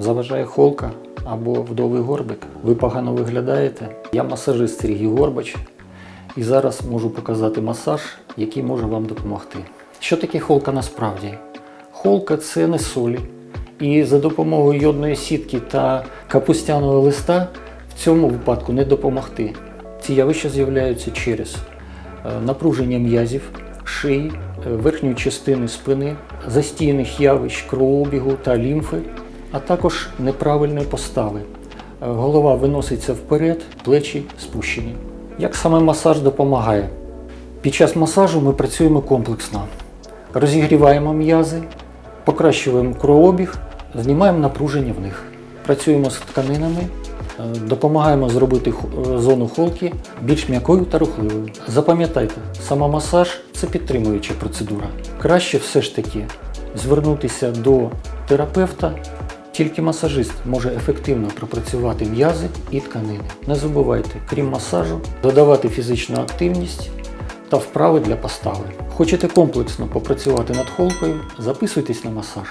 заважає холка або вдовий горбик. Ви погано виглядаєте. Я масажист Сергій Горбач і зараз можу показати масаж, який може вам допомогти. Що таке холка насправді? Холка це не солі. І за допомогою йодної сітки та капустяного листа в цьому випадку не допомогти. Ці явища з'являються через е, напруження м'язів, шиї, е, верхньої частини спини, застійних явищ кровообігу та лімфи, а також неправильної постави. Е, Голова виноситься вперед, плечі спущені. Як саме масаж допомагає? Під час масажу ми працюємо комплексно. Розігріваємо м'язи, покращуємо кровообіг, знімаємо напруження в них. Працюємо з тканинами, е, допомагаємо зробити е, зону холки більш м'якою та рухливою. Запам'ятайте, самомасаж це підтримуюча процедура. Краще все ж таки звернутися до терапевта. Тільки масажист може ефективно пропрацювати м'язи і тканини. Не забувайте, крім масажу, додавати фізичну активність та вправи для постави. Хочете комплексно попрацювати над холкою, записуйтесь на масаж.